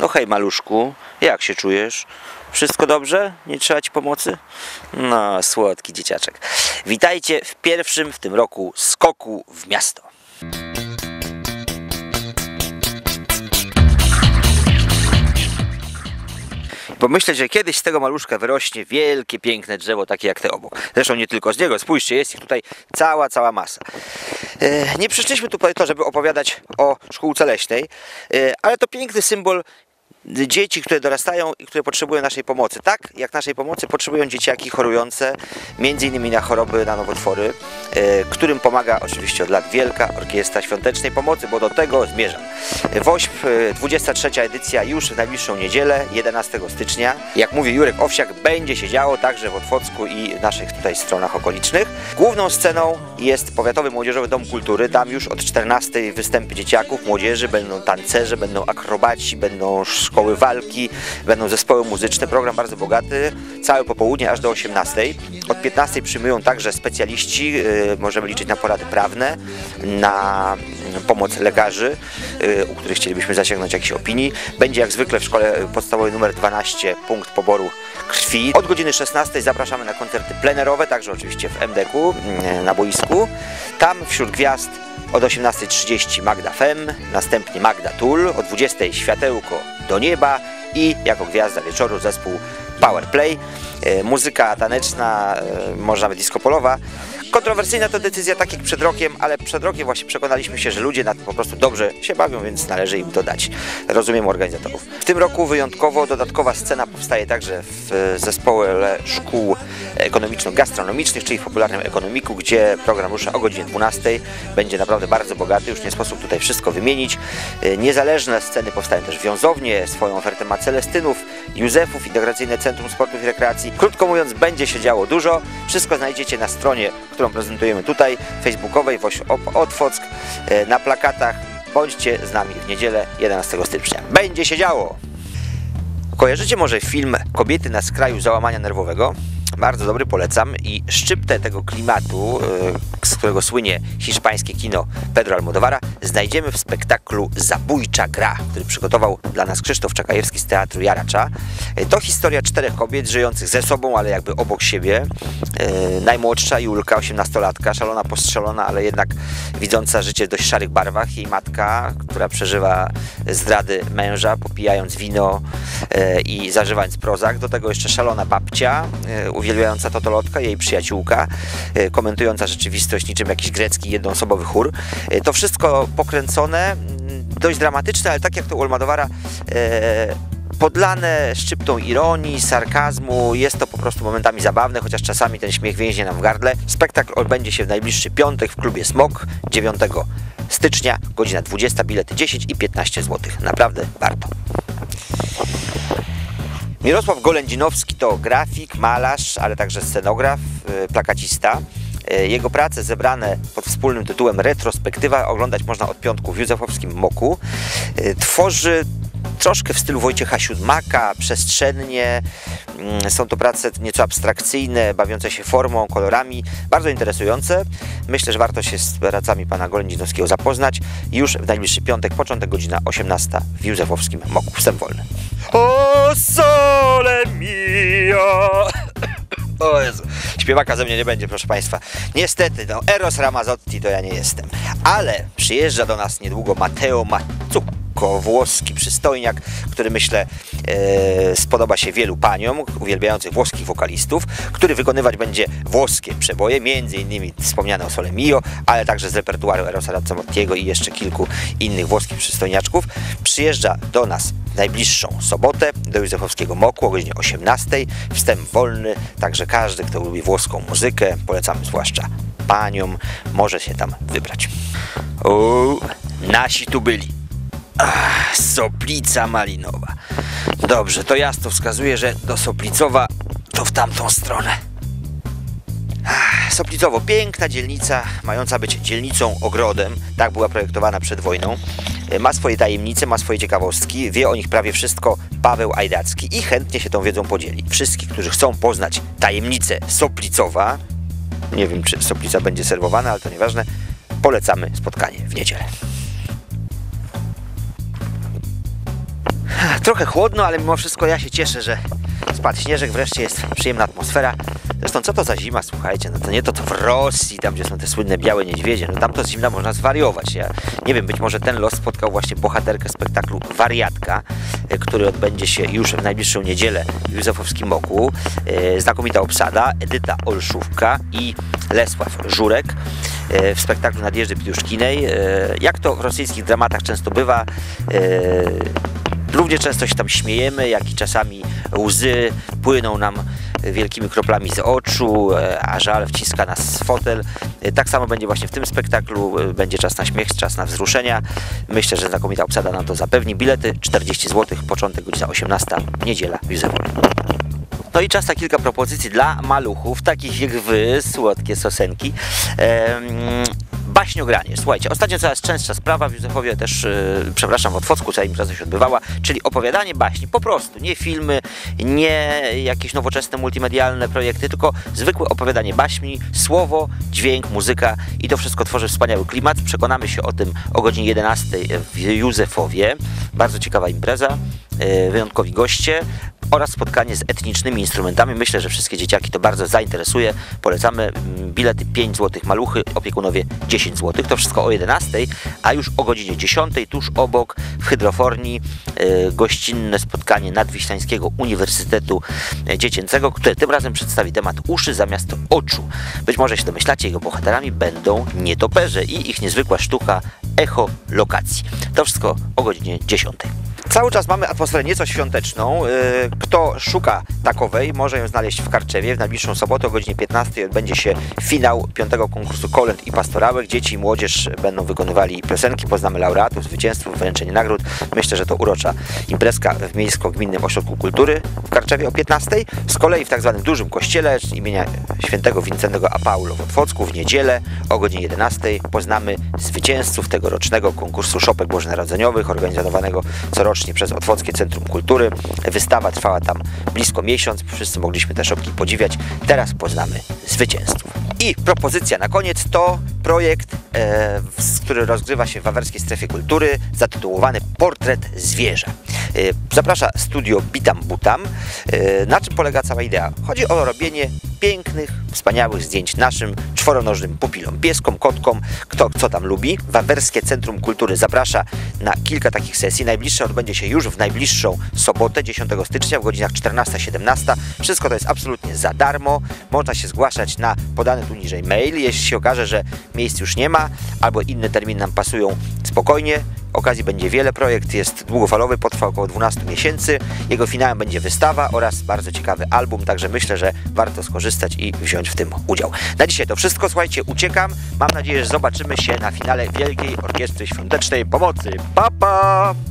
No hej maluszku, jak się czujesz? Wszystko dobrze? Nie trzeba ci pomocy? No, słodki dzieciaczek. Witajcie w pierwszym w tym roku skoku w miasto. Pomyśleć, że kiedyś z tego maluszka wyrośnie wielkie, piękne drzewo, takie jak te obok. Zresztą nie tylko z niego, spójrzcie, jest ich tutaj cała, cała masa. E, Nie przyszliśmy tutaj to, żeby opowiadać o szkółce leśnej, e, ale to piękny symbol dzieci, które dorastają i które potrzebują naszej pomocy. Tak jak naszej pomocy potrzebują dzieciaki chorujące, innymi na choroby, na nowotwory, e, którym pomaga oczywiście od lat Wielka Orkiestra Świątecznej Pomocy, bo do tego zmierzam. WOŚP, e, 23 edycja już w najbliższą niedzielę, 11 stycznia. Jak mówi Jurek Owsiak, będzie się działo także w Otwocku i naszych tutaj stronach okolicznych. Główną sceną jest Powiatowy Młodzieżowy Dom Kultury. Tam już od 14 występy dzieciaków, młodzieży, będą tancerze, będą akrobaci, będą szkoły walki, będą zespoły muzyczne. Program bardzo bogaty, całe popołudnie aż do 18. Od 15 przyjmują także specjaliści, yy, możemy liczyć na porady prawne, na mm, pomoc lekarzy, yy, u których chcielibyśmy zasięgnąć jakichś opinii. Będzie jak zwykle w szkole podstawowej numer 12 punkt poboru krwi. Od godziny 16 zapraszamy na koncerty plenerowe, także oczywiście w MDK-u, yy, na boisku. Tam wśród gwiazd od 18.30 Magda Fem, następnie Magda Tul, o 20.00 Światełko do nieba i jako gwiazda wieczoru zespół Powerplay. E, muzyka taneczna, e, może nawet disco-polowa. Kontrowersyjna to decyzja tak jak przed rokiem, ale przed rokiem właśnie przekonaliśmy się, że ludzie na tym po prostu dobrze się bawią, więc należy im to dać. Rozumiem organizatorów. W tym roku wyjątkowo dodatkowa scena powstaje także w zespole szkół ekonomiczno-gastronomicznych, czyli w popularnym ekonomiku, gdzie program rusza o godzinie 12. Będzie naprawdę bardzo bogaty, już nie sposób tutaj wszystko wymienić. E, Niezależne sceny powstają też wiązownie, swoją ofertę ma Celestynów, Józefów, Integracyjne Centrum Sportów i Rekreacji. Krótko mówiąc, będzie się działo dużo. Wszystko znajdziecie na stronie, którą prezentujemy tutaj, facebookowej, Woś Otwock, e, na plakatach. Bądźcie z nami w niedzielę 11 stycznia. Będzie się działo! Kojarzycie może film Kobiety na skraju załamania nerwowego? Bardzo dobry, polecam. I szczyptę tego klimatu, e, z którego słynie hiszpańskie kino Pedro Almodovara, znajdziemy w spektaklu Zabójcza gra, który przygotował dla nas Krzysztof Czakajewski z Teatru Jaracza. E, To historia czterech kobiet żyjących ze sobą, ale jakby obok siebie. E, Najmłodsza Julka, 18-latka, szalona postrzelona, ale jednak widząca życie w dość szarych barwach. Jej matka, która przeżywa zdrady męża, popijając wino i zażywając prozak. Do tego jeszcze szalona babcia, uwielbiająca totolotka, jej przyjaciółka, e, komentująca rzeczywistość niczym jakiś grecki jednoosobowy chór. E, To wszystko pokręcone, dość dramatyczne, ale tak jak to u Almodovara, e, podlane szczyptą ironii, sarkazmu. Jest to po prostu momentami zabawne, chociaż czasami ten śmiech więźnie nam w gardle. Spektakl odbędzie się w najbliższy piątek w klubie Smok 9 stycznia, godzina 20, bilety 10 i 15 zł. Naprawdę warto. Mirosław Golędzinowski to grafik, malarz, ale także scenograf, y, plakacista. Y, Jego prace zebrane pod wspólnym tytułem Retrospektywa oglądać można od piątku w Józefowskim Moku. Y, Tworzy troszkę w stylu Wojciecha Siódmaka, przestrzennie. Mm, Są to prace nieco abstrakcyjne, bawiące się formą, kolorami, bardzo interesujące. Myślę, że warto się z pracami pana Golędzinowskiego zapoznać. Już w najbliższy piątek, początek godzina 18 w Józefowskim Moku. Wstęp wolny. O sole mio! O Jezu, śpiewaka ze mnie nie będzie, proszę Państwa. Niestety, no, Eros Ramazzotti to ja nie jestem. Ale przyjeżdża do nas niedługo Matteo Włoski przystojniak, który myślę e, spodoba się wielu paniom uwielbiających włoskich wokalistów, który wykonywać będzie włoskie przeboje, między innymi wspomniane o Sole Mio, ale także z repertuaru Erosa Ramazottiego i jeszcze kilku innych włoskich przystojniaczków. Przyjeżdża do nas najbliższą sobotę do Józefowskiego Moku o godzinie 18. Wstęp wolny, także każdy, kto lubi włoską muzykę, polecamy zwłaszcza paniom, może się tam wybrać. O, nasi tu byli. Ach, Soplica malinowa. Dobrze, to jasno wskazuje, że do Soplicowa to w tamtą stronę. Ach, Soplicowo, piękna dzielnica, mająca być dzielnicą ogrodem, tak była projektowana przed wojną. E, Ma swoje tajemnice, ma swoje ciekawostki, wie o nich prawie wszystko Paweł Ajdacki i chętnie się tą wiedzą podzieli. Wszystkich, którzy chcą poznać tajemnicę Soplicowa, nie wiem czy Soplica będzie serwowana, ale to nieważne, polecamy spotkanie w niedzielę. Trochę chłodno, ale mimo wszystko ja się cieszę, że spadł śnieżek, wreszcie jest przyjemna atmosfera. Zresztą co to za zima, słuchajcie, no to nie to co w Rosji, tam gdzie są te słynne białe niedźwiedzie, no tam to z zimna można zwariować. Ja nie wiem, być może ten los spotkał właśnie bohaterkę spektaklu Wariatka, e, który odbędzie się już w najbliższą niedzielę w Józefowskim Moku. E, Znakomita obsada, Edyta Olszówka i Lesław Żurek e, w spektaklu Nadjeżdy Piuszkinej. E, Jak to w rosyjskich dramatach często bywa, Równie często się tam śmiejemy, jak i czasami łzy płyną nam wielkimi kroplami z oczu, e, a żal wciska nas w fotel. E, Tak samo będzie właśnie w tym spektaklu. e, Będzie czas na śmiech, czas na wzruszenia. Myślę, że znakomita obsada nam to zapewni. Bilety 40 zł, początek godzina 18, niedziela w. No i czas na kilka propozycji dla maluchów, takich jak wy, słodkie sosenki. Ehm, Słuchajcie, ostatnio coraz częstsza sprawa w Józefowie też, e, przepraszam, w Otwocku cała impreza się odbywała, czyli opowiadanie baśni, po prostu, nie filmy, nie jakieś nowoczesne multimedialne projekty, tylko zwykłe opowiadanie baśni, słowo, dźwięk, muzyka i to wszystko tworzy wspaniały klimat. Przekonamy się o tym o godzinie 11 w Józefowie. Bardzo ciekawa impreza, e, wyjątkowi goście oraz spotkanie z etnicznymi instrumentami. Myślę, że wszystkie dzieciaki to bardzo zainteresuje. Polecamy mm, bilety 5 zł, maluchy, opiekunowie 10 zł. To wszystko o 11, a już o godzinie 10 tuż obok w Hydroforni e, gościnne spotkanie Nadwiślańskiego Uniwersytetu Dziecięcego, które tym razem przedstawi temat uszy zamiast oczu. Być może się domyślacie, jego bohaterami będą nietoperze i ich niezwykła sztuka echolokacji. To wszystko o godzinie 10. Cały czas mamy atmosferę nieco świąteczną. Yy, Kto szuka takowej, może ją znaleźć w Karczewie. W najbliższą sobotę o godzinie 15 odbędzie się finał piątego konkursu Kolęd i Pastorałek. Dzieci i młodzież będą wykonywali piosenki, poznamy laureatów, zwycięzców, wręczenie nagród. Myślę, że to urocza imprezka w Miejsko-Gminnym Ośrodku Kultury w Karczewie o 15. Z kolei w tak zwanym dużym kościele imienia świętego Wincentego a Paulo w Otwocku w niedzielę o godzinie 11 poznamy zwycięzców tegorocznego konkursu Szopek Bożonarodzeniowych organizowanego corocznie przez Otwockie Centrum Kultury. Wystawa trwała tam blisko miesiąc, wszyscy mogliśmy te szopki podziwiać. Teraz poznamy zwycięzców. I propozycja na koniec to projekt, e, który rozgrywa się w Wawerskiej Strefie Kultury, zatytułowany Portret Zwierza. E, zaprasza studio Bitam Butam. E, na czym polega cała idea? Chodzi o robienie pięknych, wspaniałych zdjęć naszym czworonożnym pupilom, pieskom, kotkom, kto co tam lubi. Wawerskie Centrum Kultury zaprasza na kilka takich sesji. Najbliższa odbędzie się już w najbliższą sobotę, 10 stycznia w godzinach 14-17. Wszystko to jest absolutnie za darmo. Można się zgłaszać na podany tu niżej mail. Jeśli się okaże, że miejsc już nie ma, albo inne terminy nam pasują spokojnie, Okazji będzie wiele. Projekt jest długofalowy, potrwa około 12 miesięcy. Jego finałem będzie wystawa oraz bardzo ciekawy album, także myślę, że warto skorzystać i wziąć w tym udział. Na dzisiaj to wszystko. Słuchajcie, uciekam. Mam nadzieję, że zobaczymy się na finale Wielkiej Orkiestry Świątecznej Pomocy. Pa, pa!